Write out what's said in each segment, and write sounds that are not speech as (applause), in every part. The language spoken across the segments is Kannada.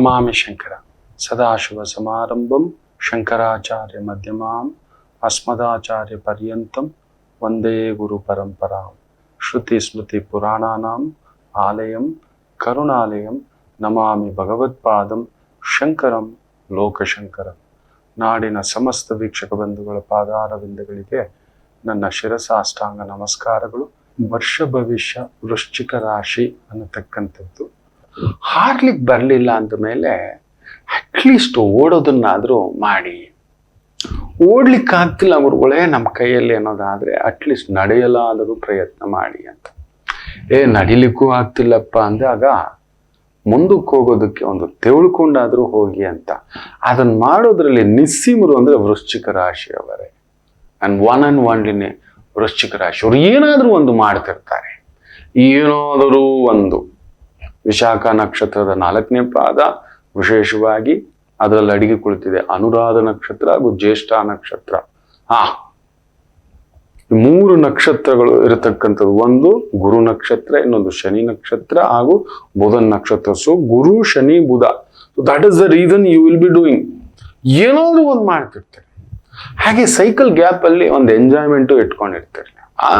ನಮಾಮಿ ಶಂಕರ ಸದಾಶಿವ ಸಮಾರಂಭಂ ಶಂಕರಾಚಾರ್ಯ ಮಧ್ಯಮಾಂ ಅಸ್ಮದಾಚಾರ್ಯ ಪರ್ಯಂತಂ ವಂದೇ ಗುರು ಪರಂಪರಾಂ ಶ್ರುತಿ ಸ್ಮೃತಿ ಪುರಾಣಾನಾಂ ಆಲಯಂ ಕರುಣಾಲಯಂ ನಮಾಮಿ ಭಗವತ್ಪಾದಂ ಶಂಕರಂ ಲೋಕಶಂಕರಂ ನಾಡಿನ ಸಮಸ್ತ ವೀಕ್ಷಕ ಬಂಧುಗಳ ಪಾದಾರವಿಂದಗಳಿಗೆ ನನ್ನ ಶಿರಸಾಷ್ಟಾಂಗ ನಮಸ್ಕಾರಗಳು. ವರ್ಷ ಭವಿಷ್ಯ ವೃಶ್ಚಿಕ ರಾಶಿ ಅನ್ನತಕ್ಕಂಥದ್ದು. ಹಾರ್ಲಿಕ್ಕೆ ಬರಲಿಲ್ಲ ಅಂದ ಮೇಲೆ ಅಟ್ಲೀಸ್ಟ್ ಓಡೋದನ್ನಾದರೂ ಮಾಡಿ. ಓಡ್ಲಿಕ್ಕಾಗ್ತಿಲ್ಲ ಗುರುಗಳೇ ನಮ್ಮ ಕೈಯಲ್ಲಿ ಅನ್ನೋದಾದ್ರೆ ಅಟ್ಲೀಸ್ಟ್ ನಡೆಯಲಾದರೂ ಪ್ರಯತ್ನ ಮಾಡಿ ಅಂತ. ಏ, ನಡಿಲಿಕ್ಕೂ ಆಗ್ತಿಲ್ಲಪ್ಪ. ಅಂದಾಗ, ಮುಂದಕ್ಕೆ ಹೋಗೋದಕ್ಕೆ ಒಂದು ತಿಳ್ಕೊಂಡಾದರೂ ಹೋಗಿ ಅಂತ. ಅದನ್ನ ಮಾಡೋದ್ರಲ್ಲಿ ನಿಸ್ಸೀಮರು ಅಂದ್ರೆ ವೃಶ್ಚಿಕ ರಾಶಿಯವರೇ. ಅಂಡ್ ಒನ್ ಅಂಡ್ ಒನ್ಲಿನೇ ವೃಶ್ಚಿಕ ರಾಶಿ ಅವರು ಏನಾದರೂ ಒಂದು ಮಾಡ್ತಿರ್ತಾರೆ. ಏನಾದರೂ ಒಂದು ವಿಶಾಖ ನಕ್ಷತ್ರದ ನಾಲ್ಕನೇ ಪಾದ ವಿಶೇಷವಾಗಿ ಅದರಲ್ಲಿ ಅಡಿಗೆ ಕುಳಿತಿದೆ. ಅನುರಾಧ ನಕ್ಷತ್ರ ಹಾಗೂ ಜ್ಯೇಷ್ಠ ನಕ್ಷತ್ರ. ಹಾ ಮೂರು ನಕ್ಷತ್ರಗಳು ಇರತಕ್ಕಂಥದ್ದು. ಒಂದು ಗುರು ನಕ್ಷತ್ರ, ಇನ್ನೊಂದು ಶನಿ ನಕ್ಷತ್ರ ಹಾಗೂ ಬುಧನ್ ನಕ್ಷತ್ರ. So Guru, Shani, Budha. So that is the reason you will be doing ಏನಾದ್ರೂ ಒಂದು ಮಾಡ್ತಿರ್ತಾರೆ. ಹಾಗೆ ಸೈಕಲ್ ಗ್ಯಾಪ್ ಅಲ್ಲಿ ಒಂದು ಎಂಜಾಯ್ಮೆಂಟು ಇಟ್ಕೊಂಡಿರ್ತಾರೆ. ಆ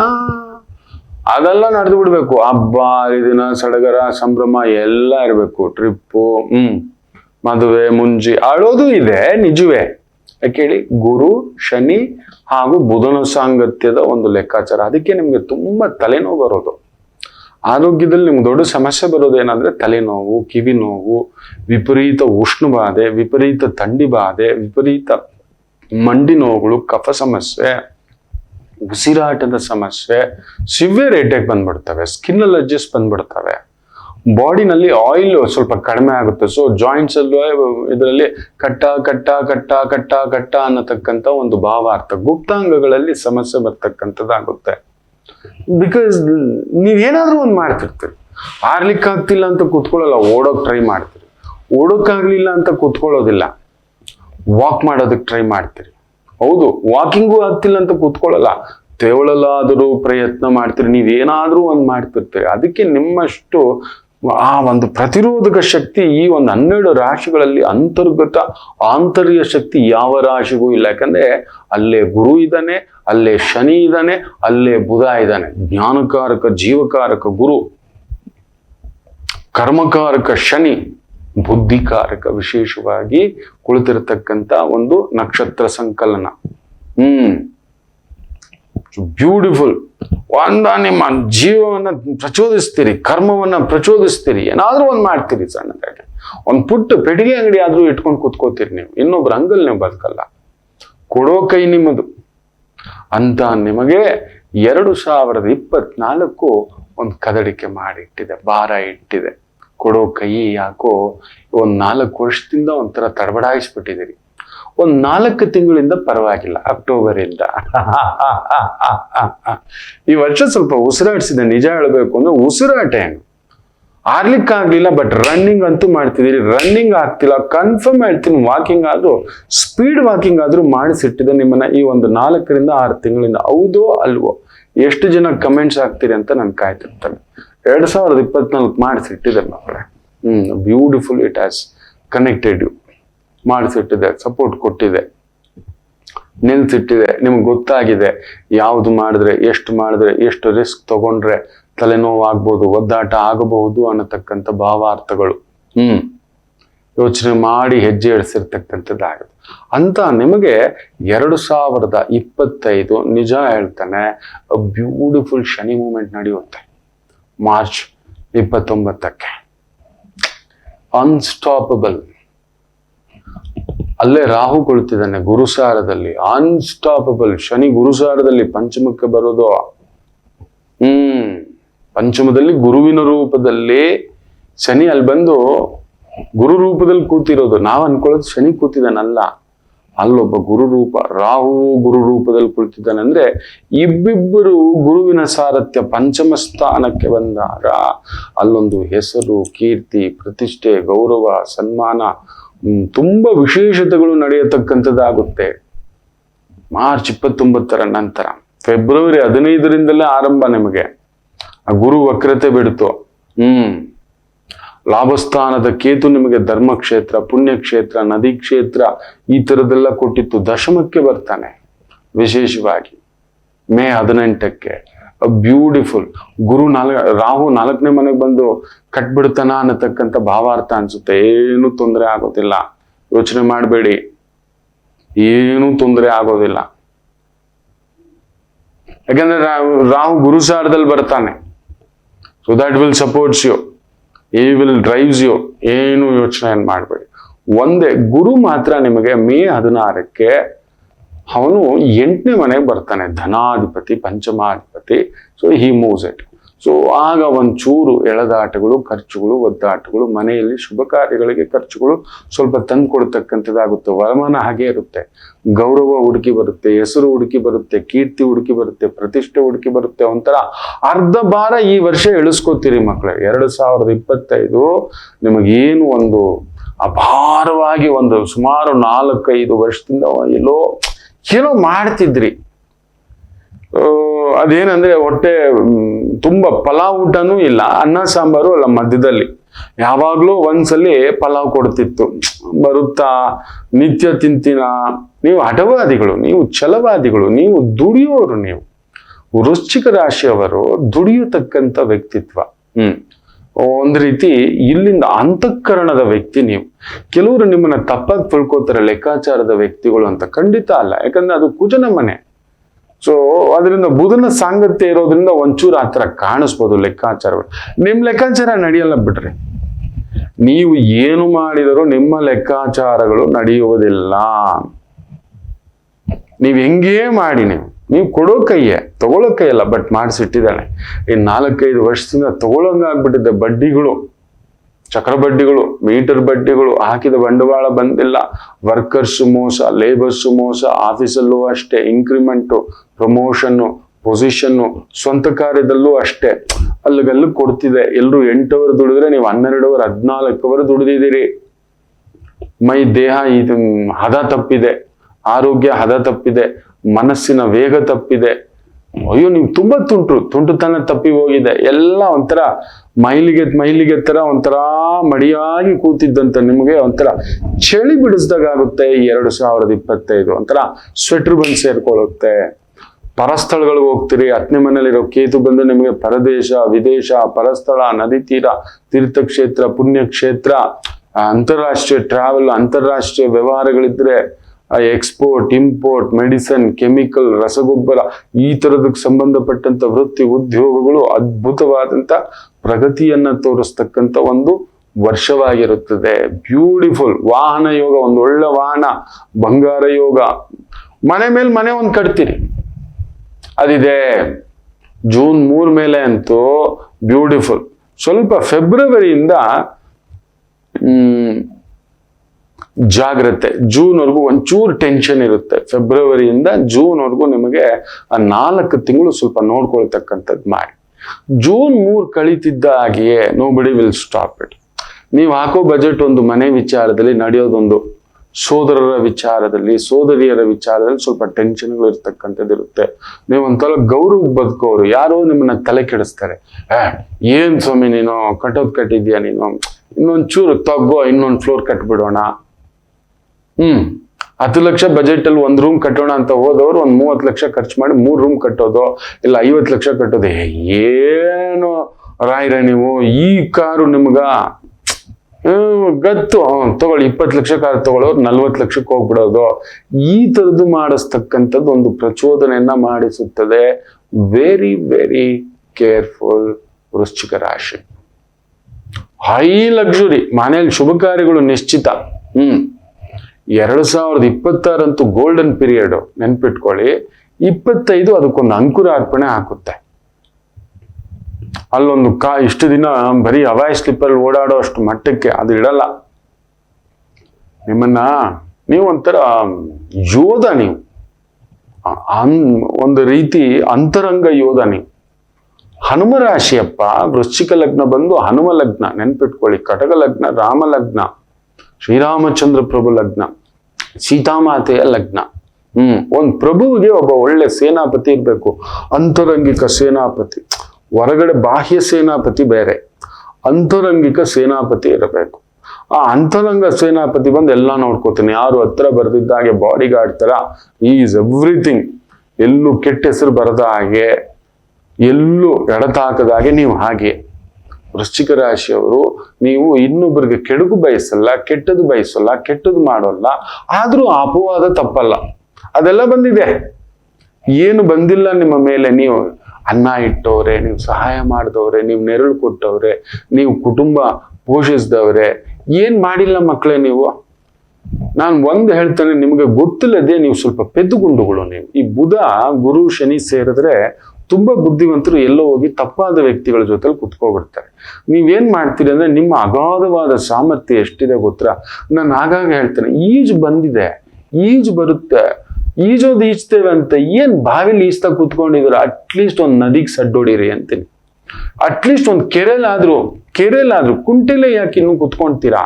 ಅದೆಲ್ಲ ನಡೆದು ಬಿಡ್ಬೇಕು. ಹಬ್ಬ ಹರಿದಿನ ಸಡಗರ, ಸಂಭ್ರಮ ಎಲ್ಲ ಇರಬೇಕು. ಟ್ರಿಪ್ಪು ಹ್ಮ್, ಮದುವೆ ಮುಂಜಿ ಆಳೋದು ಇದೆ, ನಿಜವೇ. ಯಾಕೇಳಿ ಗುರು, ಶನಿ ಹಾಗೂ ಬುಧನ ಸಾಂಗತ್ಯದ ಒಂದು ಲೆಕ್ಕಾಚಾರ. ಅದಕ್ಕೆ ನಿಮ್ಗೆ ತುಂಬಾ ತಲೆನೋವು ಬರೋದು. ಆರೋಗ್ಯದಲ್ಲಿ ನಿಮ್ಗೆ ದೊಡ್ಡ ಸಮಸ್ಯೆ ಬರೋದು ಏನಂದ್ರೆ ತಲೆನೋವು, ಕಿವಿ ನೋವು, ವಿಪರೀತ ಉಷ್ಣ ಬಾಧೆ ವಿಪರೀತ ಥಂಡಿ ಬಾಧೆ ವಿಪರೀತ ಮಂಡಿ ನೋವುಗಳು, ಕಫ ಸಮಸ್ಯೆ ಉಸಿರಾಟದ ಸಮಸ್ಯೆ ಸಿವಿಯರ್ ಏಟೆಕ್ ಬಂದ್ಬಿಡ್ತವೆ ಸ್ಕಿನ್ ಅಲರ್ಜಿಸ್ ಬಂದ್ಬಿಡ್ತವೆ. ಬಾಡಿನಲ್ಲಿ ಆಯಿಲ್ ಸ್ವಲ್ಪ ಕಡಿಮೆ ಆಗುತ್ತೆ ಸೊ ಜಾಯಿಂಟ್ಸ್ ಅಲ್ಲೂ, ಇದರಲ್ಲಿ ಕಟ್ಟ ಕಟ್ಟ ಕಟ್ಟ ಕಟ್ಟ ಕಟ್ಟ ಅನ್ನತಕ್ಕಂಥ ಒಂದು ಭಾವಾರ್ಥ, ಗುಪ್ತಾಂಗಗಳಲ್ಲಿ ಸಮಸ್ಯೆ ಬರ್ತಕ್ಕಂಥದ್ದಾಗುತ್ತೆ. ಬಿಕಾಸ್ ನೀವೇನಾದ್ರೂ ಒಂದು ಮಾಡ್ತಿರ್ತೀರಿ. ಆರ್ಲಿಕ್ಕೆ ಆಗ್ತಿಲ್ಲ ಅಂತ ಕೂತ್ಕೊಳ್ಳಲ್ಲ, ಓಡೋಕೆ ಟ್ರೈ ಮಾಡ್ತೀರಿ. ಓಡೋಕ್ಕಾಗ್ಲಿಲ್ಲ ಅಂತ ಕೂತ್ಕೊಳ್ಳೋದಿಲ್ಲ. ವಾಕ್ ಮಾಡೋದಕ್ಕೆ ಟ್ರೈ ಮಾಡ್ತೀರಿ. ಹೌದು ವಾಕಿಂಗು ಆಗ್ತಿಲ್ಲ ಅಂತ ಕೂತ್ಕೊಳ್ಳಲ್ಲ. ತೆವಳಲಾದರೂ ಪ್ರಯತ್ನ ಮಾಡ್ತೀರಿ, ನೀವೇನಾದರೂ ಒಂದು ಮಾಡ್ತಿರ್ತೀರಿ. ಅದಕ್ಕೆ ನಿಮ್ಮಷ್ಟು ಆ ಒಂದು ಪ್ರತಿರೋಧಕ ಶಕ್ತಿ ಈ ಒಂದು ಹನ್ನೆರಡು ರಾಶಿಗಳಲ್ಲಿ ಅಂತರ್ಗತ ಆಂತರ್ಯ ಶಕ್ತಿ ಯಾವ ರಾಶಿಗೂ ಇಲ್ಲ. ಯಾಕಂದ್ರೆ ಅಲ್ಲೇ ಗುರು ಇದ್ದಾನೆ, ಅಲ್ಲೇ ಶನಿ ಇದ್ದಾನೆ, ಅಲ್ಲೇ ಬುಧ ಇದ್ದಾನೆ. ಜ್ಞಾನಕಾರಕ, ಜೀವಕಾರಕ ಗುರು, ಕರ್ಮಕಾರಕ ಶನಿ. ಬುದ್ಧಿಕಾರಕ ವಿಶೇಷವಾಗಿ ಕುಳಿತಿರತಕ್ಕಂತ ಒಂದು ನಕ್ಷತ್ರ ಸಂಕಲನ. ಹ್ಮ್. ಬ್ಯೂಟಿಫುಲ್ ಒಂದ ನಿಮ್ಮ ಜೀವವನ್ನ ಪ್ರಚೋದಿಸ್ತೀರಿ, ಕರ್ಮವನ್ನ ಪ್ರಚೋದಿಸ್ತೀರಿ, ಏನಾದ್ರೂ ಒಂದ್ ಮಾಡ್ತೀರಿ ಸಣ್ಣದಾಗಿ. ಒಂದ್ ಪುಟ್ಟ ಪೆಟ್ಟಿಗೆ ಅಂಗಡಿ ಆದ್ರೂ ಇಟ್ಕೊಂಡು ಕೂತ್ಕೋತೀರಿ ನೀವು. ಇನ್ನೊಬ್ರು ಅಂಗಲ್ ನೀವು ಬದುಕಲ್ಲ. ಕೊಡೋ ಕೈ ನಿಮ್ಮದು. ಅಂತ ನಿಮಗೆ ಎರಡು ಸಾವಿರದ ಇಪ್ಪತ್ನಾಲ್ಕು ಒಂದು ಕದಡಿಕೆ ಮಾಡಿಟ್ಟಿದೆ, ಭಾರ ಇಟ್ಟಿದೆ. ಕೊಡೋ ಕೈ ಯಾಕೋ ಒಂದು ನಾಲ್ಕು ವರ್ಷದಿಂದ ಒಂಥರ ತಡಬಡಾಯಿಸ್ಬಿಟ್ಟಿದ್ದೀರಿ. ಒಂದು ನಾಲ್ಕು ತಿಂಗಳಿಂದ ಪರವಾಗಿಲ್ಲ ಅಕ್ಟೋಬರ್ ಇಂದ ಈ ವರ್ಷ ಸ್ವಲ್ಪ ಉಸಿರಾಡಿಸಿದೆ, ನಿಜ ಹೇಳಬೇಕು ಅಂದ್ರೆ ಉಸಿರಾಟ ಏನು ಆರ್ಲಿಕ್ಕಾಗ್ಲಿಲ್ಲ ಬಟ್ ರನ್ನಿಂಗ್ ಅಂತೂ ಮಾಡ್ತಿದ್ದೀರಿ. ರನ್ನಿಂಗ್ ಆಗ್ತಿಲ್ಲ ಕನ್ಫರ್ಮ್ ಹೇಳ್ತೀನಿ ವಾಕಿಂಗ್ ಆದ್ರೂ ಸ್ಪೀಡ್ ವಾಕಿಂಗ್ ಆದ್ರೂ ಮಾಡಿಸಿಟ್ಟಿದೆ ನಿಮ್ಮನ್ನ ಈ ಒಂದು ನಾಲ್ಕರಿಂದ ಆರು ತಿಂಗಳಿಂದ. ಹೌದೋ ಅಲ್ವೋ? ಎಷ್ಟು ಜನ ಕಮೆಂಟ್ಸ್ ಆಗ್ತೀರಿ ಅಂತ ನಾನು ಕಾಯ್ತಿರ್ತೇನೆ ಎರಡ್ ಸಾವಿರದ ಇಪ್ಪತ್ನಾಲ್ಕು ಮಾಡಿಸಿಟ್ಟಿದೆ ಮಕ್ಕಳೇ ಹ್ಮ್ beautiful it has connected you ಮಾಡಿಸಿಟ್ಟಿದೆ support ಕೊಟ್ಟಿದೆ. ನಿಲ್ಸಿಟ್ಟಿದೆ, ನಿಮ್ಗೆ ಗೊತ್ತಾಗಿದೆ ಯಾವುದು ಮಾಡಿದ್ರೆ, ಎಷ್ಟು ಮಾಡಿದ್ರೆ, ಎಷ್ಟು ರಿಸ್ಕ್ ತಗೊಂಡ್ರೆ ತಲೆನೋವು ಆಗ್ಬೋದು ಒದ್ದಾಟ ಆಗಬಹುದು ಅನ್ನತಕ್ಕಂಥ ಭಾವಾರ್ಥಗಳು. ಹ್ಮ್, ಯೋಚನೆ ಮಾಡಿ ಹೆಜ್ಜೆ ಇಳಿಸಿರ್ತಕ್ಕಂಥದ್ದಾಗುತ್ತೆ ಅಂತ ನಿಮಗೆ ಎರಡು ಸಾವಿರದ ಇಪ್ಪತ್ತೈದು ನಿಜ ಹೇಳ್ತಾನೆ ಬ್ಯೂಟಿಫುಲ್ ಶನಿ ಮೂಮೆಂಟ್ ನಡೆಯುತ್ತೆ ಮಾರ್ಚ್ ಇಪ್ಪತ್ತೊಂಬತ್ತಕ್ಕೆ. ಅನ್ಸ್ಟಾಪಬಲ್ ಅಲ್ಲೇ ರಾಹು ಕುಳಿತಿದ್ದಾನೆ ಗುರುಸಾರದಲ್ಲಿ. ಅನ್ಸ್ಟಾಪಬಲ್ ಶನಿ ಗುರುಸಾರದಲ್ಲಿ ಪಂಚಮಕ್ಕೆ ಬರೋದು. ಹ್ಮ್. ಪಂಚಮದಲ್ಲಿ ಗುರುವಿನ ರೂಪದಲ್ಲಿ ಶನಿ ಅಲ್ಲಿ ಬಂದು ಗುರು ರೂಪದಲ್ಲಿ ಕೂತಿರೋದು. ನಾವು ಅನ್ಕೊಳ್ಳೋದು ಶನಿ ಕೂತಿದ್ದಾನಲ್ಲ. ಅಲ್ಲೊಬ್ಬ ಗುರು ರೂಪ ರಾಹು ಗುರು ರೂಪದಲ್ಲಿ ಕುಳಿತಿದ್ದಾನೆ ಅಂದ್ರೆ ಇಬ್ಬಿಬ್ಬರು ಗುರುವಿನ ಸಾರಥ್ಯ ಪಂಚಮ ಸ್ಥಾನಕ್ಕೆ ಬಂದಾಗ ಅಲ್ಲೊಂದು ಹೆಸರು, ಕೀರ್ತಿ, ಪ್ರತಿಷ್ಠೆ, ಗೌರವ, ಸನ್ಮಾನ ತುಂಬಾ ವಿಶೇಷತೆಗಳು ನಡೆಯತಕ್ಕಂಥದ್ದಾಗುತ್ತೆ. ಮಾರ್ಚ್ ಇಪ್ಪತ್ತೊಂಬತ್ತರ ನಂತರ, ಫೆಬ್ರವರಿ ಹದಿನೈದರಿಂದಲೇ ಆರಂಭ ನಿಮಗೆ. ಆ ಗುರು ವಕ್ರತೆ ಬಿಡ್ತು. ಹ್ಮ್. ಲಾಭಸ್ಥಾನದ ಕೇತು ನಿಮಗೆ ಧರ್ಮಕ್ಷೇತ್ರ, ಪುಣ್ಯಕ್ಷೇತ್ರ ನದಿ ಕ್ಷೇತ್ರ ಈ ಥರದ್ದೆಲ್ಲ ಕೊಟ್ಟಿತ್ತು. ದಶಮಕ್ಕೆ ಬರ್ತಾನೆ, ವಿಶೇಷವಾಗಿ. ಮೇ ಹದಿನೆಂಟಕ್ಕೆ. ಬ್ಯೂಟಿಫುಲ್ ಗುರು ನಾಲ್ಕ, ರಾಹು ನಾಲ್ಕನೇ ಮನೆಗೆ ಬಂದು ಕಟ್ಬಿಡ್ತಾನ ಅನ್ನತಕ್ಕಂಥ ಭಾವಾರ್ಥ ಅನ್ಸುತ್ತೆ. ಏನು ತೊಂದರೆ ಆಗೋದಿಲ್ಲ. ಯೋಚನೆ ಮಾಡಬೇಡಿ. ಏನೂ ತೊಂದರೆ ಆಗೋದಿಲ್ಲ. ಯಾಕಂದ್ರೆ ರಾಹು ಗುರು ಗುರುಸಾರದಲ್ಲಿ ಬರ್ತಾನೆ. So that will supports you he will drives you ಏನು ಯೋಚನೆ ಮಾಡಬೇಡಿ. ಒಂದೇ, ಗುರು ಮಾತ್ರ ನಿಮಗೆ ಮೇ ಹದಿನಾರಕ್ಕೆ ಅವನು ಎಂಟನೇ ಮನೆಗೆ ಬರ್ತಾನೆ, ಧನಾಧಿಪತಿ, ಪಂಚಮಾಧಿಪತಿ. So he moves it so ಆಗ ಒಂಚೂರು ಎಳೆದಾಟಗಳು, ಖರ್ಚುಗಳು, ಒದ್ದಾಟಗಳು, ಮನೆಯಲ್ಲಿ ಶುಭ ಕಾರ್ಯಗಳಿಗೆ ಖರ್ಚುಗಳು ಸ್ವಲ್ಪ ತಂದು ಕೊಡ್ತಕ್ಕಂಥದ್ದಾಗುತ್ತೆ ವರಮಾನ ಹಾಗೆ ಇರುತ್ತೆ. ಗೌರವ ಹುಡುಕಿ ಬರುತ್ತೆ, ಹೆಸರು ಹುಡುಕಿ ಬರುತ್ತೆ, ಕೀರ್ತಿ ಹುಡುಕಿ ಬರುತ್ತೆ, ಪ್ರತಿಷ್ಠೆ ಹುಡುಕಿ ಬರುತ್ತೆ. ಒಂಥರ ಅರ್ಧ ಭಾರ ಈ ವರ್ಷ ಇಳಿಸ್ಕೋತೀರಿ ಮಕ್ಕಳೇ ಎರಡು ಸಾವಿರದ ಇಪ್ಪತ್ತೈದು ನಿಮಗೇನು ಒಂದು ಅಪಾರವಾಗಿ ಒಂದು ಸುಮಾರು ನಾಲ್ಕೈದು ವರ್ಷದಿಂದ ಎಲ್ಲೋ ಏನೋ ಮಾಡ್ತಿದ್ರಿ. ಅದೇನಂದ್ರೆ ಹೊಟ್ಟೆ ತುಂಬಾ ಪಲಾವ್ ಊಟನೂ ಇಲ್ಲ. ಅನ್ನ, ಸಾಂಬಾರು ಅಲ್ಲ ಮಧ್ಯದಲ್ಲಿ. ಯಾವಾಗ್ಲೂ ಒಂದ್ಸಲಿ ಪಲಾವ್ ಕೊಡ್ತಿತ್ತು. ಬರುತ್ತಾ, ನಿತ್ಯ ತಿಂತಿನ ನೀವು ಹಠವಾದಿಗಳು, ನೀವು ಛಲವಾದಿಗಳು, ನೀವು ದುಡಿಯೋರು ನೀವು. ವೃಶ್ಚಿಕ ರಾಶಿಯವರು ದುಡಿಯತಕ್ಕಂಥ ವ್ಯಕ್ತಿತ್ವ. ಹ್ಮ್. ಒಂದ್ ರೀತಿ ಇಲ್ಲಿಂದ ಅಂತಃಕರಣದ ವ್ಯಕ್ತಿ ನೀವು. ಕೆಲವರು ನಿಮ್ಮನ್ನ ತಪ್ಪಾಗಿ ತಿಳ್ಕೊತಾರೆ ಲೆಕ್ಕಾಚಾರದ ವ್ಯಕ್ತಿಗಳು ಅಂತ ಖಂಡಿತ ಅಲ್ಲ. ಯಾಕಂದ್ರೆ ಅದು ಕುಜನ ಮನೆ. ಸೊ ಅದರಿಂದ ಬುಧನ ಸಾಂಗತ್ಯ ಇರೋದ್ರಿಂದ ಒಂಚೂರು ಆ ಥರ ಕಾಣಿಸ್ಬೋದು ಲೆಕ್ಕಾಚಾರಗಳು. ನಿಮ್ಮ ಲೆಕ್ಕಾಚಾರ ನಡೆಯಲ್ಲ ಬಿಡ್ರಿ ನೀವು ಏನು ಮಾಡಿದರೂ ನಿಮ್ಮ ಲೆಕ್ಕಾಚಾರಗಳು ನಡೆಯುವುದಿಲ್ಲ. ನೀವು ಹೆಂಗೇ ಮಾಡಿ ನೀವು. ನೀವು ಕೊಡೋ ಕೈಯೇ, ತಗೊಳ್ಳೋ ಕೈಯಲ್ಲ ಬಟ್ ಮಾಡಿಸಿಟ್ಟಿದ್ದಾನೆ. ಈ ನಾಲ್ಕೈದು ವರ್ಷದಿಂದ ತಗೊಳ್ಳಂಗಾಗ್ಬಿಟ್ಟಿದೆ ಬಡ್ಡಿಗಳು, ಚಕ್ರ ಬಡ್ಡಿಗಳು, ಮೀಟರ್ ಬಡ್ಡಿಗಳು, ಹಾಕಿದ ಬಂಡವಾಳ ಬಂದಿಲ್ಲ. ವರ್ಕರ್ಸ್ ಮೋಸ ಲೇಬರ್ಸ್ ಮೋಸ ಆಫೀಸಲ್ಲೂ ಅಷ್ಟೇ ಇನ್ಕ್ರಿಮೆಂಟು ಪ್ರಮೋಷನ್ನು, ಪೊಸಿಷನ್ನು ಸ್ವಂತ ಕಾರ್ಯದಲ್ಲೂ ಅಷ್ಟೇ ಅಲ್ಲಿಗಲ್ಲೂ ಕೊಡ್ತಿದೆ. ಎಲ್ಲರೂ ಎಂಟು ಅವರ್ ದುಡಿದ್ರೆ ನೀವು ಹನ್ನೆರಡು ಅವರ್ ಹದಿನಾಲ್ಕು ದುಡಿದಿದ್ದೀರಿ. ಮೈ ದೇಹ ಇದು ಹದ ತಪ್ಪಿದೆ, ಆರೋಗ್ಯ ಹದ ತಪ್ಪಿದೆ, ಮನಸ್ಸಿನ ವೇಗ ತಪ್ಪಿದೆ. ಅಯ್ಯೋ, ನೀವು ತುಂಬಾ ತುಂಟ್ರು ತುಂಟುತನ ತಪ್ಪಿ ಹೋಗಿದೆ. ಎಲ್ಲ ಒಂಥರ ಮೈಲಿಗೆ ಮೈಲಿಗೆ ತರ ಒಂಥರ ಮಡಿಯಾಗಿ ಕೂತಿದ್ದಂತ ನಿಮಗೆ ಒಂಥರ ಚಳಿ ಬಿಡಿಸ್ದಾಗುತ್ತೆ ಎರಡು ಸಾವಿರದ ಇಪ್ಪತ್ತೈದು. ಒಂಥರ ಸ್ವೆಟ್ರ್ ಬಂದು ಸೇರ್ಕೊಳ್ಳುತ್ತೆ. ಪರಸ್ಥಳಗಳಿಗೆ ಹೋಗ್ತೀರಿ ಹತ್ತನೇ ಮನೆಯಲ್ಲಿರೋ ಕೇತು ಬಂದು ನಿಮಗೆ ಪರದೇಶ, ವಿದೇಶ, ಪರಸ್ಥಳ, ನದಿ ತೀರ, ತೀರ್ಥಕ್ಷೇತ್ರ, ಪುಣ್ಯಕ್ಷೇತ್ರ ಅಂತಾರಾಷ್ಟ್ರೀಯ ಟ್ರಾವೆಲ್ ಅಂತಾರಾಷ್ಟ್ರೀಯ ವ್ಯವಹಾರಗಳಿದ್ರೆ ಎಕ್ಸ್ಪೋರ್ಟ್ ಇಂಪೋರ್ಟ್ ಮೆಡಿಸನ್ ಕೆಮಿಕಲ್ ರಸಗೊಬ್ಬರ, ಈ ತರದಕ್ಕೆ ಸಂಬಂಧಪಟ್ಟಂತ ವೃತ್ತಿ ಉದ್ಯೋಗಗಳು ಅದ್ಭುತವಾದಂತ ಪ್ರಗತಿಯನ್ನ ತೋರಿಸ್ತಕ್ಕಂಥ ಒಂದು ವರ್ಷವಾಗಿರುತ್ತದೆ. ಬ್ಯೂಟಿಫುಲ್ ವಾಹನ ಯೋಗ, ಒಂದು ಒಳ್ಳೆ ವಾಹನ, ಬಂಗಾರ ಯೋಗ. ಮನೆ ಮೇಲೆ ಮನೆ ಒಂದು ಕಟ್ತೀರಿ. ಅದಿದೆ. ಜೂನ್ ಮೂರ್ ಮೇಲೆ ಅಂತೂ ಬ್ಯೂಟಿಫುಲ್ ಸ್ವಲ್ಪ ಫೆಬ್ರವರಿಯಿಂದ ಜಾಗ್ರತೆ. ಜೂನ್ವರೆಗೂ ಒಂಚೂರು ಟೆನ್ಷನ್ ಇರುತ್ತೆ. ಫೆಬ್ರವರಿಯಿಂದ ಜೂನ್ವರೆಗೂ ನಿಮಗೆ ಆ ನಾಲ್ಕು ತಿಂಗಳು ಸ್ವಲ್ಪ ನೋಡ್ಕೊಳ್ತಕ್ಕಂಥದ್ದು ಮಾಡಿ. ಜೂನ್ ಮೂರು ಕಳೀತಿದ್ದ ಹಾಗೆಯೇ ನೋ ಬಡಿ ವಿಲ್ ಸ್ಟಾಪ್ ಇಟ್ ನೀವು ಹಾಕೋ ಬಜೆಟ್ ಒಂದು ಮನೆ ವಿಚಾರದಲ್ಲಿ ನಡೆಯೋದೊಂದು ಸೋದರರ ವಿಚಾರದಲ್ಲಿ, ಸೋದರಿಯರ ವಿಚಾರದಲ್ಲಿ ಸ್ವಲ್ಪ ಟೆನ್ಷನ್ಗಳು ಇರ್ತಕ್ಕಂಥದ್ದು ಇರುತ್ತೆ. ನೀವು ಒಂಥರ ಗೌರವ ಬದುಕೋರು ಯಾರೋ ನಿಮ್ಮನ್ನ ತಲೆ ಕೆಡಿಸ್ತಾರೆ. ಏನ್ ಸ್ವಾಮಿ ನೀನು? ಕಟ್ಟೋದ್ ಕಟ್ಟಿದ್ಯಾ ನೀನು? ಇನ್ನೊಂಚೂರು ತಗ್ಗೋ, ಇನ್ನೊಂದು ಫ್ಲೋರ್ ಕಟ್ಬಿಡೋಣ. ಹ್ಮ್, ಹತ್ತು ಲಕ್ಷ ಬಜೆಟ್ ಅಲ್ಲಿ ಒಂದ್ ರೂಮ್ ಕಟ್ಟೋಣ ಅಂತ ಹೋದವ್ರು ಒಂದ್ ಮೂವತ್ತು ಲಕ್ಷ ಖರ್ಚು ಮಾಡಿ ಮೂರ್ ರೂಮ್ ಕಟ್ಟೋದು, ಇಲ್ಲ ಐವತ್ತು ಲಕ್ಷ ಕಟ್ಟೋದು. ಏನು ರಾಯ್ರ ನೀವು? ಈ ಕಾರು ನಿಮ್ಗ ಗತ್ತು. ತಗೊಳ್ಳಿ, ಇಪ್ಪತ್ತು ಲಕ್ಷ ಕಾರ್ ತಗೊಳ್ಳೋರು ನಲ್ವತ್ತು ಲಕ್ಷಕ್ಕೆ ಹೋಗ್ಬಿಡೋದು. ಈ ತರದ್ದು ಮಾಡಿಸ್ತಕ್ಕಂಥದ್ದು ಒಂದು ಪ್ರಚೋದನೆಯನ್ನ ಮಾಡಿಸುತ್ತದೆ. ವೆರಿ ವೆರಿ ಕೇರ್ಫುಲ್ ವೃಶ್ಚಿಕ ರಾಶಿ. ಹೈ ಲಕ್ಸುರಿ ಮನೆಯಲ್ಲಿ ಶುಭ ಕಾರ್ಯಗಳು ನಿಶ್ಚಿತ. ಹ್ಮ್. ಎರಡು ಸಾವಿರದ ಇಪ್ಪತ್ತಾರಂತೂ ಗೋಲ್ಡನ್ ಪೀರಿಯಡ್ ನೆನ್ಪಿಟ್ಕೊಳ್ಳಿ. ಇಪ್ಪತ್ತೈದು ಅದಕ್ಕೊಂದು ಅಂಕುರಾರ್ಪಣೆ ಹಾಕುತ್ತೆ. ಅಲ್ಲೊಂದು ಕಾ, ಇಷ್ಟು ದಿನ ಬರೀ ಅವಾಯ್ ಸ್ಲಿಪ್ಪಲ್ಲಿ ಓಡಾಡೋ ಅಷ್ಟು ಮಟ್ಟಕ್ಕೆ ಅದು ಇಡಲ್ಲ. ನಿಮ್ಮನ್ನ, ನೀವು ಒಂಥರ ಯೋಧ ನೀವು. ಅನ್- ಒಂದು ರೀತಿ ಅಂತರಂಗ ಯೋಧ ನೀವು. ಹನುಮ ರಾಶಿಯಪ್ಪ, ವೃಶ್ಚಿಕ ಲಗ್ನ ಬಂದು ಹನುಮ ಲಗ್ನ, ನೆನ್ಪಿಟ್ಕೊಳ್ಳಿ. ಕಟಕ ಲಗ್ನ, ರಾಮ ಲಗ್ನ, ಶ್ರೀರಾಮಚಂದ್ರ ಪ್ರಭು ಲಗ್ನ, ಸೀತಾಮಾತೆಯ ಲಗ್ನ. ಹ್ಮ್, ಒಂದು ಪ್ರಭುವಿಗೆ ಒಬ್ಬ ಒಳ್ಳೆ ಸೇನಾಪತಿ ಇರಬೇಕು. ಅಂತರಂಗಿಕ ಸೇನಾಪತಿ. ಹೊರಗಡೆ ಬಾಹ್ಯ ಸೇನಾಪತಿ ಬೇರೆ, ಅಂತರಂಗಿಕ ಸೇನಾಪತಿ ಇರಬೇಕು. ಆ ಅಂತರಂಗ ಸೇನಾಪತಿ ಬಂದು ಎಲ್ಲ ನೋಡ್ಕೋತೀನಿ. ಯಾರು ಹತ್ರ ಬರ್ದಿದ್ದಾಗೆ ಬಾಡಿ ಗಾರ್ಡ್ ತರ ಈಸ್ ಎವ್ರಿಥಿಂಗ್ ಎಲ್ಲೂ ಕೆಟ್ಟ ಹೆಸರು ಬರದ ಹಾಗೆ, ಎಲ್ಲೂ ಎಡತಾಕದ ಹಾಗೆ ನೀವು ಹಾಗೆ. ವೃಶ್ಚಿಕ ರಾಶಿಯವರು, ನೀವು ಇನ್ನೊಬ್ಬರಿಗೆ ಕೆಡುಕು ಬಯಸಲ್ಲ, ಕೆಟ್ಟದ್ದು ಬಯಸಲ್ಲ, ಕೆಟ್ಟದ್ದು ಮಾಡೋಲ್ಲ, ಆದರೂ ಅಪವಾದ ತಪ್ಪಲ್ಲ. ಅದೆಲ್ಲ ಬಂದಿದೆ. ಏನು ಬಂದಿಲ್ಲ ನಿಮ್ಮ ಮೇಲೆ ನೀವು. ಅನ್ನ ಇಟ್ಟವ್ರೆ, ನೀವು ಸಹಾಯ ಮಾಡಿದವ್ರೆ, ನೀವು ನೆರಳು ಕೊಟ್ಟವ್ರೆ, ನೀವು ಕುಟುಂಬ ಪೋಷಿಸಿದವ್ರೆ, ಏನು ಮಾಡಿಲ್ಲ ಮಕ್ಕಳೇ ನೀವು? ನಾನು ಒಂದು ಹೇಳ್ತೇನೆ, ನಿಮಗೆ ಗೊತ್ತಿಲ್ಲದೆ ನೀವು ಸ್ವಲ್ಪ ಪೆದ್ದುಗುಂಡುಗಳು ನೀವು. ಈ ಬುಧ, ಗುರು, ಶನಿ ಸೇರಿದ್ರೆ ತುಂಬಾ ಬುದ್ಧಿವಂತರು ಎಲ್ಲೋ ಹೋಗಿ ತಪ್ಪಾದ ವ್ಯಕ್ತಿಗಳ ಜೊತೆಲಿ ಕುತ್ಕೊಬಿಡ್ತಾರೆ. ನೀವೇನ್ ಮಾಡ್ತೀರಿ ಅಂದ್ರೆ ನಿಮ್ಮ ಅಗಾಧವಾದ ಸಾಮರ್ಥ್ಯ ಎಷ್ಟಿದೆ ಗೊತ್ತಾ? ನಾನು ಆಗಾಗ ಹೇಳ್ತೇನೆ, ಈಜು ಬಂದಿದೆ, ಈಜು ಬರುತ್ತೆ. ಈಜೋದು ಈಜ್ತೇವೆ ಅಂತ ಏನ್ ಬಾವಿಲಿ ಈಜ್ತಾ ಕೂತ್ಕೊಂಡಿದ್ರು? ಅಟ್ಲೀಸ್ಟ್ ಒಂದು ನದಿಗೆ ಸಡ್ಡೋಡಿರಿ ಅಂತೀನಿ. ಅಟ್ಲೀಸ್ಟ್ ಒಂದು ಕೆರೆಲಾದರೂ ಕೆರೆಲಾದರೂ ಕುಂಟೆಲೆ ಯಾಕೆ ಇನ್ನು ಕುತ್ಕೊಂತೀರಾ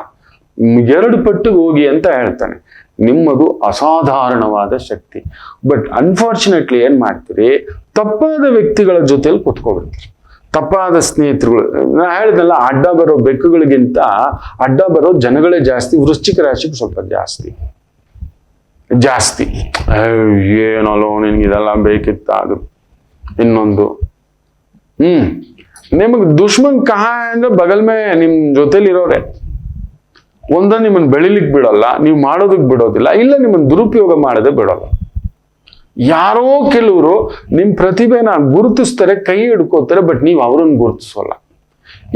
ಎರಡು ಪಟ್ಟು ಹೋಗಿ ಅಂತ ಹೇಳ್ತಾನೆ. ನಿಮ್ಮದು ಅಸಾಧಾರಣವಾದ ಶಕ್ತಿ. ಬಟ್ ಅನ್ಫಾರ್ಚುನೇಟ್ಲಿ ಏನ್ ಮಾಡ್ತೀರಿ? ತಪ್ಪಾದ ವ್ಯಕ್ತಿಗಳ ಜೊತೆಲಿ ಕುತ್ಕೊಬಿಡ್ತೀರಿ. ತಪ್ಪಾದ ಸ್ನೇಹಿತರುಗಳು, ನಾ ಹೇಳಿದ್ನಲ್ಲ, ಅಡ್ಡ ಬರೋ ಬೆಕ್ಕುಗಳಿಗಿಂತ ಅಡ್ಡ ಬರೋ ಜನಗಳೇ ಜಾಸ್ತಿ, ವೃಶ್ಚಿಕ ರಾಶಿಗೆ ಸ್ವಲ್ಪ ಜಾಸ್ತಿ. ಜಾಸ್ತಿ. ಅಯ್ಯೋ, ಏನಲ್ಲೋ ನಿನ್ಗೆ ಇದೆಲ್ಲ ಬೇಕಿತ್ತ ಅದು ಇನ್ನೊಂದು. ಹ್ಮ್. ನಿಮಗೆ ದುಶ್ಮನ್ ಕಹ ಅಂದ್ರೆ ಬಗಲ್ಮೆ ನಿಮ್ ಜೊತೆಲಿ ಇರೋರೆ ಒಂದ ನಿಮ್ಮನ್ನ ಬೆಳಿಲಿಕ್ ಬಿಡಲ್ಲ ನೀವು ಮಾಡೋದಕ್ ಬಿಡೋದಿಲ್ಲ ಇಲ್ಲ ನಿಮ್ಮನ್ನ ದುರುಪಯೋಗ ಮಾಡದೆ ಬಿಡೋಲ್ಲ. ಯಾರೋ ಕೆಲವರು ನಿಮ್ ಪ್ರತಿಭೆನ ಗುರುತಿಸ್ತಾರೆ ಕೈ ಹಿಡ್ಕೋತಾರೆ ಬಟ್ ನೀವು ಅವ್ರನ್ನ ಗುರುತಿಸೋಲ್ಲ.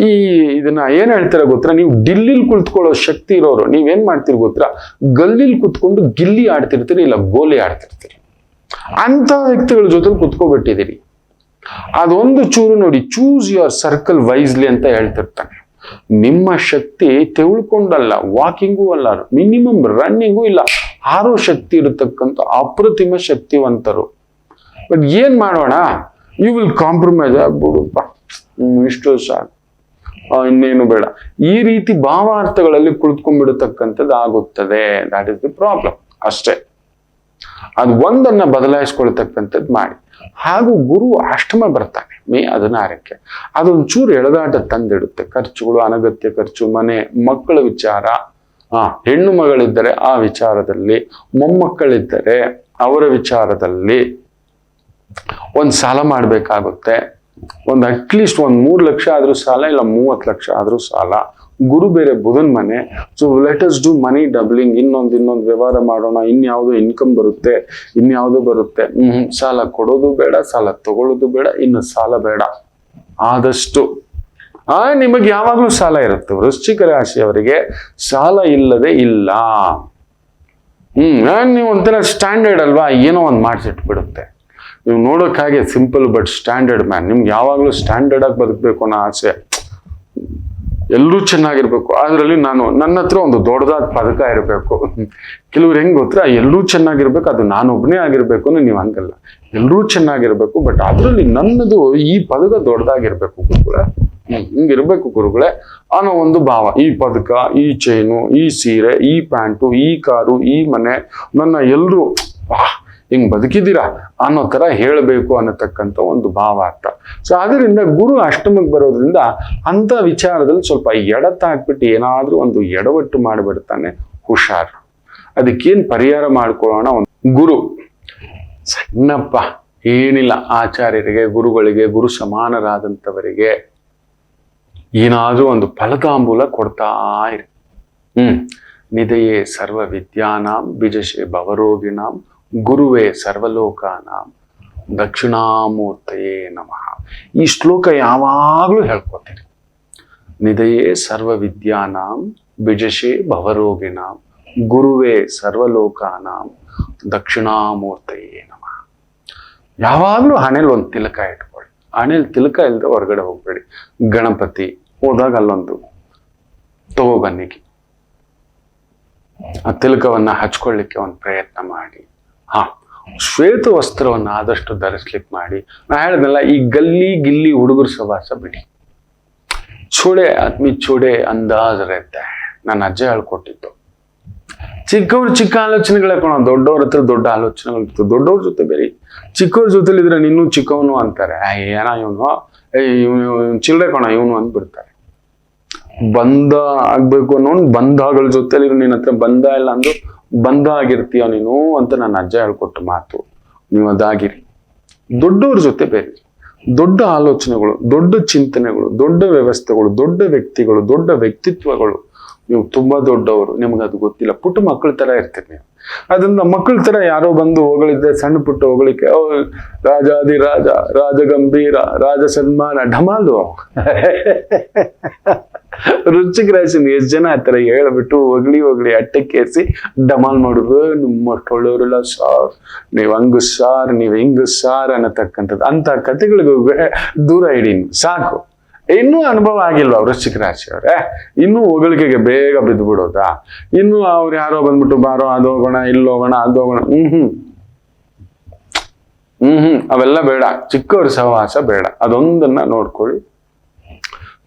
ಈ ಇದನ್ನ ಏನ್ ಹೇಳ್ತೀರ ಗೊತ್ತಾ ನೀವು ಡಿಲ್ಲಿಲ್ ಕುಳಿತುಕೊಳ್ಳೋ ಶಕ್ತಿ ಇರೋರು, ನೀವೇನ್ ಮಾಡ್ತೀರಿ ಗೊತ್ತಾ ಗಲ್ಲಿಲ್ ಕುತ್ಕೊಂಡು ಗಿಲ್ಲಿ ಆಡ್ತಿರ್ತೀರಿ, ಇಲ್ಲ ಗೋಲಿ ಆಡ್ತಿರ್ತೀರಿ. ಅಂತ ವ್ಯಕ್ತಿಗಳ ಜೊತೆ ಕುತ್ಕೋಬಿಟ್ಟಿದ್ದೀರಿ ಅದೊಂದು ಚೂರು ನೋಡಿ ಚೂಸ್ ಯುವರ್ ಸರ್ಕಲ್ ವೈಸ್ಲಿ ಅಂತ ಹೇಳ್ತಿರ್ತಾನೆ. ನಿಮ್ಮ ಶಕ್ತಿ ತೆಗೆದುಕೊಂಡಲ್ಲ ವಾಕಿಂಗು ಅಲ್ಲ ಮಿನಿಮಮ್ ರನ್ನಿಂಗು ಇಲ್ಲ. ಆರೋ ಶಕ್ತಿ ಇರತಕ್ಕಂಥ ಅಪ್ರತಿಮ ಶಕ್ತಿವಂತರು. ಬಟ್ ಏನ್ ಮಾಡೋಣ? ಯು ವಿಲ್ ಕಾಂಪ್ರಮೈಸ್ ಆಗ್ಬಿಡುಪ್ಪ ಇಷ್ಟು ಸಾಕು. ಇನ್ನೇನು ಬೇಡ. ಈ ರೀತಿ ಭಾವಾರ್ಥಗಳಲ್ಲಿ ಕುಳಿತುಕೊಂಡ್ಬಿಡತಕ್ಕಂಥದ್ದು ಆಗುತ್ತದೆ. ದಾಟ್ ಇಸ್ ದಿ ಪ್ರಾಬ್ಲಮ್ ಅಷ್ಟೇ. ಅದು ಒಂದನ್ನ ಬದಲಾಯಿಸ್ಕೊಳ್ತಕ್ಕಂಥದ್ದು ಮಾಡಿ. ಹಾಗೂ ಗುರು ಅಷ್ಟಮ ಬರ್ತಾನೆ. ಮೇ ಹದಿನಾರಕ್ಕೆ. ಅದೊಂಚೂರು ಎಳೆದಾಟ ತಂದಿಡುತ್ತೆ. ಖರ್ಚುಗಳು, ಅನಗತ್ಯ ಖರ್ಚು, ಮನೆ, ಮಕ್ಕಳ ವಿಚಾರ. ಆ, ಹೆಣ್ಣು ಮಗಳಿದ್ದರೆ ಆ ವಿಚಾರದಲ್ಲಿ, ಮೊಮ್ಮಕ್ಕಳಿದ್ದರೆ ಅವರ ವಿಚಾರದಲ್ಲಿ ಒಂದು ಸಾಲ ಮಾಡಬೇಕಾಗುತ್ತೆ. ಒಂದು ಅಟ್ಲೀಸ್ಟ್ ಒಂದು ಮೂರು ಲಕ್ಷ ಆದ್ರೂ ಸಾಲ, ಇಲ್ಲ ಮೂವತ್ತು ಲಕ್ಷ ಆದ್ರೂ ಸಾಲ. ಗುರು ಬೇರೆ ಬುಧನ್ ಮನೆ. So let us do money doubling ಇನ್ನೊಂದು ಇನ್ನೊಂದು ವ್ಯವಹಾರ ಮಾಡೋಣ. ಇನ್ಯಾವುದೋ ಇನ್ಕಮ್ ಬರುತ್ತೆ, ಇನ್ಯಾವುದೋ ಬರುತ್ತೆ. ಸಾಲ ಕೊಡೋದು ಬೇಡ, ಸಾಲ ತಗೊಳ್ಳೋದು ಬೇಡ, ಇನ್ನು ಸಾಲ ಬೇಡ. ಆದಷ್ಟು. ಆ, ನಿಮಗೆ ಯಾವಾಗಲೂ ಸಾಲ ಇರುತ್ತೆ ವೃಶ್ಚಿಕ ರಾಶಿಯವರಿಗೆ ಸಾಲ ಇಲ್ಲದೆ ಇಲ್ಲ. ಹ್ಮ್ ನೀವು ಒಂಥರ ಸ್ಟ್ಯಾಂಡರ್ಡ್ ಅಲ್ವಾ? ಏನೋ ಒಂದು ಮಾಡಿಸಿಟ್ಬಿಡುತ್ತೆ. ನೀವು ನೋಡೋಕ್ಕಾಗೆ ಸಿಂಪಲ್ ಬಟ್ ಸ್ಟ್ಯಾಂಡರ್ಡ್ ಮ್ಯಾನ್ ನಿಮ್ಗೆ ಯಾವಾಗಲೂ ಸ್ಟ್ಯಾಂಡರ್ಡ್ ಆಗಿ ಬದುಕಬೇಕು ಅನ್ನೋ ಆಸೆ. ಎಲ್ಲರೂ ಚೆನ್ನಾಗಿರ್ಬೇಕು. ಅದರಲ್ಲಿ ನಾನು ನನ್ನ ಹತ್ರ ಒಂದು ದೊಡ್ಡದಾದ ಪದಕ ಇರಬೇಕು. ಕೆಲವ್ರು ಹೆಂಗೆ ಗೊತ್ತಾ? ಎಲ್ಲರೂ ಚೆನ್ನಾಗಿರ್ಬೇಕು, ಅದು ನಾನೊಬ್ಬನೇ ಆಗಿರ್ಬೇಕು ಅಂದ್ರೆ ನೀವು ಹಂಗಲ್ಲ. ಎಲ್ಲರೂ ಚೆನ್ನಾಗಿರ್ಬೇಕು ಬಟ್ ಅದರಲ್ಲಿ ನನ್ನದು ಈ ಪದಕ ದೊಡ್ಡದಾಗಿರ್ಬೇಕು ಗುರುಗಳೇ. ಹಿಂಗಿರ್ಬೇಕು ಗುರುಗಳೇ. ಅನ್ನೋ ಒಂದು ಭಾವ. ಈ ಪದಕ, ಈ ಚೈನು ಈ ಸೀರೆ, ಈ ಪ್ಯಾಂಟು ಈ ಕಾರು, ಈ ಮನೆ, ನನ್ನ ಎಲ್ಲರೂ ಹಿಂಗ್ ಬದುಕಿದ್ದೀರಾ ಅನ್ನೋ ತರ ಹೇಳಬೇಕು ಅನ್ನತಕ್ಕಂಥ ಒಂದು ಭಾವ ಭಾವಾರ್ಥ ಸೊ ಅದರಿಂದ ಗುರು ಅಷ್ಟಮಕ್ಕೆ ಬರೋದ್ರಿಂದ ಅಂತ ವಿಚಾರದಲ್ಲಿ ಸ್ವಲ್ಪ ಎಡತ ಏನಾದರೂ ಏನಾದ್ರೂ ಒಂದು ಎಡವಟ್ಟು ಮಾಡಿಬಿಡ್ತಾನೆ ಹುಷಾರ್. ಅದಕ್ಕೇನು ಪರಿಹಾರ ಮಾಡ್ಕೊಳ್ಳೋಣ ಒಂದು ಗುರು. ಸಣ್ಣಪ್ಪ, ಏನಿಲ್ಲ ಆಚಾರ್ಯರಿಗೆ, ಗುರುಗಳಿಗೆ, ಗುರು ಸಮಾನರಾದಂಥವರಿಗೆ ಏನಾದ್ರೂ ಒಂದು ಫಲತಾಂಬೂಲ ಕೊಡ್ತಾ ಇರಿ. ಹ್ಮ್. ನಿಧೆಯೇ ಸರ್ವ ವಿದ್ಯಾನಾಂ, ಬಿಜಶೆ ಭವರೋಗಿಣಾಂ ಗುರುವೇ ಸರ್ವಲೋಕಾನಾಂ ದಕ್ಷಿಣಾಮೂರ್ತಯೇ ನಮಃ. ಈ ಶ್ಲೋಕ ಯಾವಾಗಲೂ ಹೇಳ್ಕೊತೀನಿ. ನಿಧಯೇ ಸರ್ವ ವಿದ್ಯಾನಾಂ ಬಿಜಶೆ ಭವರೋಗಿಣಾಂ ಗುರುವೇ ಸರ್ವಲೋಕಾನಾಂ ದಕ್ಷಿಣಾಮೂರ್ತಯೇ ನಮಃ. ಯಾವಾಗಲೂ ಹಣೆಲ್ ಒಂದು ತಿಲಕ ಇಟ್ಕೊಳ್ಳಿ. ಹಣೆಲ್ ತಿಲಕ ಇಲ್ಲದೆ ಹೊರಗಡೆ ಹೋಗ್ಬೇಡಿ. ಗಣಪತಿ ಹೋದಾಗ ಅಲ್ಲೊಂದು ತಗೋಬನ್ನಿ ಆ ತಿಲಕವನ್ನ ಹಚ್ಕೊಳ್ಳಿಕ್ಕೆ ಒಂದು ಪ್ರಯತ್ನ ಮಾಡಿ. ಹಾ, ಶ್ವೇತ ವಸ್ತ್ರವನ್ನ ಆದಷ್ಟು ಧರಿಸ್ಲಿಕ್ಕೆ ಮಾಡಿ. ನಾ ಹೇಳಿದ್ನಲ್ಲ, ಈ ಗಲ್ಲಿ ಗಿಲ್ಲಿ ಹುಡುಗರು ಸವಾಸ ಬಿಡಿ. ಚೂಡೆ ಆದ್ಮಿ ಚೂಡೆ ಅಂದಾಜ್ ರೈತೆ ನನ್ನ ಅಜ್ಜ ಹೇಳ್ಕೊಟ್ಟಿತ್ತು ಚಿಕ್ಕವ್ರು ಚಿಕ್ಕ ಆಲೋಚನೆಗಳೇ ಕೊಣ, ದೊಡ್ಡವ್ರ ಹತ್ರ ದೊಡ್ಡ ಆಲೋಚನೆಗಳು ಇರ್ತವೆ. ದೊಡ್ಡವ್ರ ಜೊತೆ ಬೇರೆ, ಚಿಕ್ಕವ್ರ ಜೊತೆಲಿದ್ರೆ ನೀನು ಚಿಕ್ಕವನು ಅಂತಾರೆ. ಏನ ಇವನು ಇವನು ಚಿಲ್ಲರೆ ಕೋಣ, ಇವನು ಅಂದ್ಬಿಡ್ತಾರೆ. ಬಂಧ ಆಗ್ಬೇಕು ಅನ್ನೋ ಬಂಧಗಳ ಜೊತೆಲಿ ನಿನ್ನ ಹತ್ರ ಬಂಧ ಇಲ್ಲ ಅಂದ್ರು ಬಂಧ ಆಗಿರ್ತೀಯ ನೀನು ಅಂತ ನನ್ನ ಅಜ್ಜ ಹೇಳ್ಕೊಟ್ಟ ಮಾತು. ನೀವು ಅದಾಗಿರಿ. ದೊಡ್ಡವ್ರ ಜೊತೆ ಬೇರೆ. ದೊಡ್ಡ ಆಲೋಚನೆಗಳು, ದೊಡ್ಡ ಚಿಂತನೆಗಳು, ದೊಡ್ಡ ವ್ಯವಸ್ಥೆಗಳು, ದೊಡ್ಡ ವ್ಯಕ್ತಿಗಳು, ದೊಡ್ಡ ವ್ಯಕ್ತಿತ್ವಗಳು. ನೀವು ತುಂಬಾ ದೊಡ್ಡವರು. ನಿಮ್ಗೆ ಅದು ಗೊತ್ತಿಲ್ಲ. ಪುಟ್ಟ ಮಕ್ಕಳ ತರ ಇರ್ತೀರಿ ನೀವು. ಅದರಿಂದ ಮಕ್ಕಳ ತರ ಯಾರೋ ಬಂದು ಹೊಗಳಿದ್ರೆ ಸಣ್ಣ ಪುಟ್ಟ ಹೊಗಳಿಕೆ ರಾಜಾದಿ ರಾಜ ರಾಜ ಗಂಭೀರ ರಾಜ ಸನ್ಮಾನ, ಢಮಾಲು (laughs) ರುಚಿಗೆ ರಾಶಿ ಎಷ್ಟು ಜನ ಆ ಹೇಳ್ಬಿಟ್ಟು ಒಗ್ಲಿ ಒಗ್ಲಿ ಹೊಗಳಿ ಅಟ್ಟಕ್ಕೇಸಿ ಡಮಾಲ್ ಮಾಡೋದು. ನಿಮ್ಮ ಒಳ್ಳೆಯವರೆಲ್ಲ ಸಾರ್, ನೀವ್ ಹಂಗ ಸಾರ್, ನೀವ್ ಹಿಂಗು ಸಾರ್ ಅನ್ನತಕ್ಕಂಥದ್ದು. ಅಂತ ಕಥೆಗಳಿಗೂ ದೂರ ಇಡಿ ಸಾಕು. ಇನ್ನೂ ಅನುಭವ ಆಗಿಲ್ವಾ ವೃಶ್ಚಿಕ ರಾಶಿಯವ್ರೆ? ಇನ್ನೂ ಹೊಗಳಿಕೆಗೆ ಬೇಗ ಬಿದ್ದು ಬಿಡೋದಾ ಇನ್ನು ಅವ್ರು ಯಾರೋ ಬಂದ್ಬಿಟ್ಟು, ಬಾರೋ, ಅದು ಹೋಗೋಣ, ಇಲ್ಲಿ ಹೋಗೋಣ, ಅದು ಹೋಗೋಣ. ಹ್ಮ್ ಹ್ಮ್. ಹ್ಮ್ ಹ್ಮ್. ಅವೆಲ್ಲ ಬೇಡ. ಚಿಕ್ಕವ್ರ ಸಹವಾಸ ಬೇಡ. ಅದೊಂದನ್ನ ನೋಡ್ಕೊಳ್ಳಿ.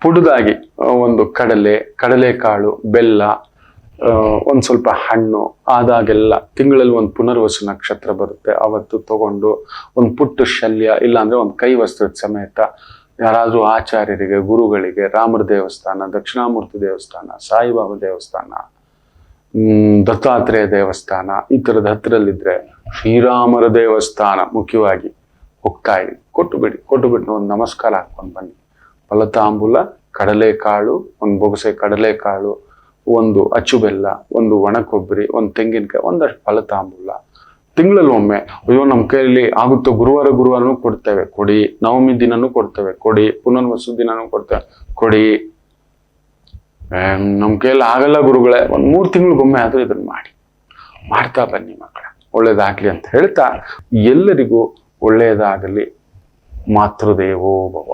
ಪುಡುದಾಗಿ ಒಂದು ಕಡಲೆ, ಕಡಲೆಕಾಳು, ಬೆಲ್ಲ ಒಂದು ಸ್ವಲ್ಪ ಹಣ್ಣು, ಆದಾಗೆಲ್ಲ ತಿಂಗಳಲ್ಲಿ ಒಂದು ಪುನರ್ವಸು ನಕ್ಷತ್ರ ಬರುತ್ತೆ. ಅವತ್ತು ತಗೊಂಡು ಒಂದು ಪುಟ್ಟ ಶಲ್ಯ, ಇಲ್ಲಾಂದ್ರೆ ಒಂದು ಕೈ ವಸ್ತ್ರದ ಸಮೇತ ಯಾರಾದರೂ ಆಚಾರ್ಯರಿಗೆ, ಗುರುಗಳಿಗೆ, ರಾಮರ ದೇವಸ್ಥಾನ, ದಕ್ಷಿಣಾಮೂರ್ತಿ ದೇವಸ್ಥಾನ, ಸಾಯಿಬಾಬಾ ದೇವಸ್ಥಾನ ದತ್ತಾತ್ರೇಯ ದೇವಸ್ಥಾನ, ಈ ಥರದ ಹತ್ತಿರಲ್ಲಿದ್ದರೆ ಶ್ರೀರಾಮರ ದೇವಸ್ಥಾನ ಮುಖ್ಯವಾಗಿ ಹೋಗ್ತಾ ಇರಿ ಕೊಟ್ಟು ಬಿಡಿ, ಕೊಟ್ಟು ಬಿಟ್ಟು ಒಂದು ನಮಸ್ಕಾರ ಹಾಕ್ಕೊಂಡು ಬನ್ನಿ. ಫಲತಾಂಬೂಲ, ಕಡಲೆಕಾಳು, ಒಂದು ಬೊಗಸೆ ಕಡಲೆಕಾಳು, ಒಂದು ಅಚ್ಚು ಬೆಲ್ಲ ಒಂದು ಒಣ ಕೊಬ್ಬರಿ ಒಂದು ತೆಂಗಿನಕಾಯಿ, ಒಂದಷ್ಟು ಫಲತಾಂಬೂಲ. ತಿಂಗಳಲ್ಲಿ ಒಮ್ಮೆ, ಅಯ್ಯೋ ನಮ್ಮ ಕೈಯಲ್ಲಿ ಆಗುತ್ತೋ ಗುರುವಾರ ಗುರುವಾರನೂ ಕೊಡ್ತೇವೆ, ಕೊಡಿ. ನವಮಿ ದಿನನೂ ಕೊಡ್ತೇವೆ, ಕೊಡಿ. ಪುನರ್ವಸು ದಿನನೂ ಕೊಡ್ತೇವೆ, ಕೊಡಿ. ನಮ್ಮ ಕೈಯಲ್ಲಿ ಆಗಲ್ಲ ಗುರುಗಳೇ, ಒಂದು ಮೂರು ತಿಂಗಳಿಗೊಮ್ಮೆ ಆದರೂ ಇದನ್ನು ಮಾಡಿ. ಮಾಡ್ತಾ ಬನ್ನಿ ಮಕ್ಕಳ, ಒಳ್ಳೇದಾಗಲಿ ಅಂತ ಹೇಳ್ತಾ ಎಲ್ಲರಿಗೂ ಒಳ್ಳೆಯದಾಗಲಿ ಮಾತೃದೇವೋ ಭವ.